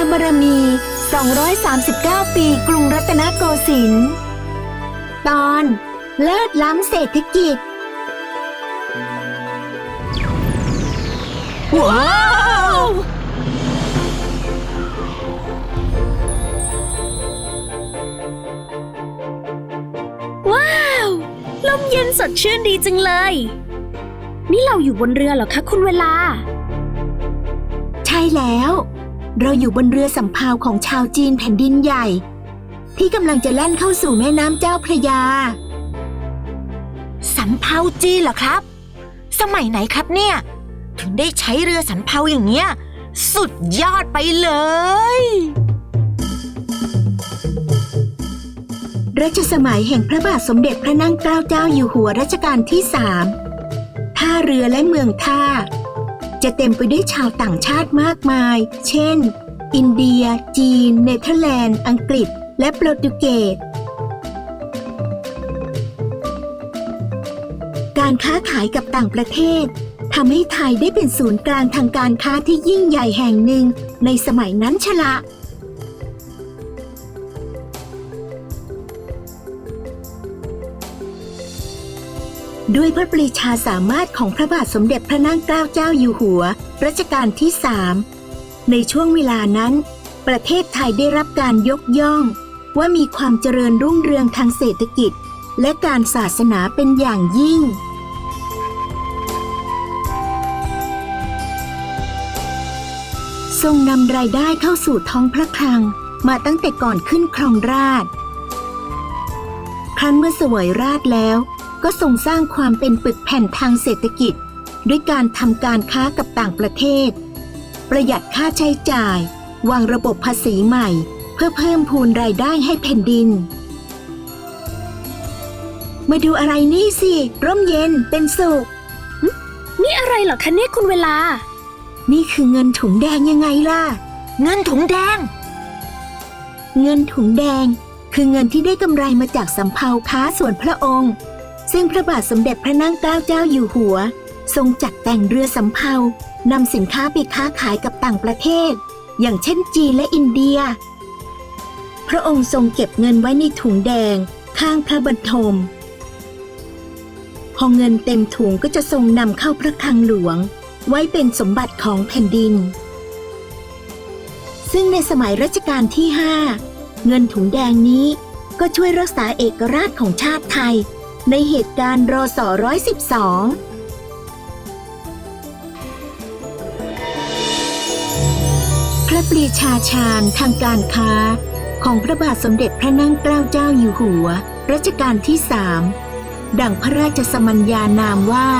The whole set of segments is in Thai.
ารมี 239 ปีกรุงรัตนโกสินทร์ ตอนเลิศล้ำเศรษฐกิจ ว้าว ว้าว ลมเย็นสดชื่นดีจังเลย นี่เราอยู่บนเรือเหรอคะคุณเวลา ใช่แล้ว เราอยู่บนเรือสำเภาของชาวจีนแผ่นดินใหญ่ ที่กำลังจะแล่นเข้าสู่แม่น้ำเจ้าพระยา สำเภาจีนเหรอครับ สมัยไหนครับเนี่ย ถึงได้ใช้เรือสำเภาอย่างเงี้ย สุดยอดไปเลย รัชสมัยแห่งพระบาทสมเด็จพระนั่งเกล้าเจ้าอยู่หัวรัชกาลที่สามท่าเรือและเมืองท่า จะเต็มไปด้วยชาวต่างชาติมากมาย เช่น อินเดีย จีน เนเธอร์แลนด์ อังกฤษ และโปรตุเกส การค้าขายกับต่างประเทศทำให้ไทยได้เป็นศูนย์กลางทางการค้าที่ยิ่งใหญ่แห่งหนึ่งในสมัยนั้นชละ ด้วยพระปรีชาสามารถของพระบาทสมเด็จพระนั่งเกล้าเจ้าอยู่หัว รัชกาลที่สามในช่วงเวลานั้น ประเทศไทยได้รับการยกย่อง ว่ามีความเจริญรุ่งเรืองทางเศรษฐกิจ และการศาสนาเป็นอย่างยิ่งทรงนำรายได้เข้าสู่ท้องพระคลังมาตั้งแต่ก่อนขึ้นครองราช ครั้นเมื่อเสวยราชแล้ว ก็ทรงสร้างความเป็นปึกแผ่นทางเศรษฐกิจ ด้วยการทำการค้ากับต่างประเทศ ประหยัดค่าใช้จ่าย วางระบบภาษีใหม่ เพื่อเพิ่มพูนรายได้ให้แผ่นดิน มาดูอะไรนี่สิ ร่มเย็นเป็นสุข นี่อะไรเหรอคะเนี่ยคุณเวลา นี่คือเงินถุงแดงยังไงล่ะ เงินถุงแดง เงินถุงแดง คือเงินที่ได้กำไรมาจากสำเภาค้าส่วนพระองค์ ซึ่งพระบาทสมเด็จพระนั่งเกล้าเจ้าอยู่หัว ทรงจัดแต่งเรือสำเภานำสินค้าไปค้าขายกับต่างประเทศ อย่างเช่นจีนและอินเดีย พระองค์ทรงเก็บเงินไว้ในถุงแดงข้างพระบรรทม พอเงินเต็มถุงก็จะทรงนำเข้าพระคลังหลวง ไว้เป็นสมบัติของแผ่นดิน ซึ่งในสมัยรัชกาลที่ 5 เงินถุงแดงนี้ก็ช่วยรักษาเอกราชของชาติไทย ในเหตุการณ์รอส.ร้อยสิบสองพระปรีชาชาญทางการค้า ของพระบาทสมเด็จพระนั่งเกล้าเจ้าอยู่หัว รัชกาลที่สามดังพระราชสมัญญานามว่า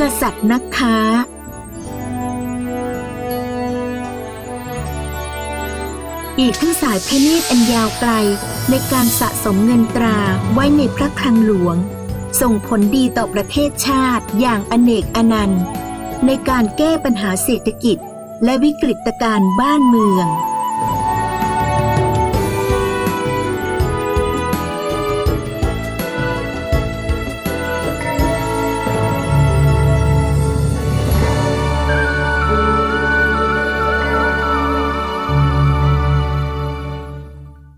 กษัตริย์นักค้า อีกทั้งสายพระเนตรอันยาวไกลในการสะสมเงินตราไว้ในพระคลังหลวง ส่งผลดีต่อประเทศชาติอย่างอเนกอนันต์ ในการแก้ปัญหาเศรษฐกิจและวิกฤตการณ์บ้านเมือง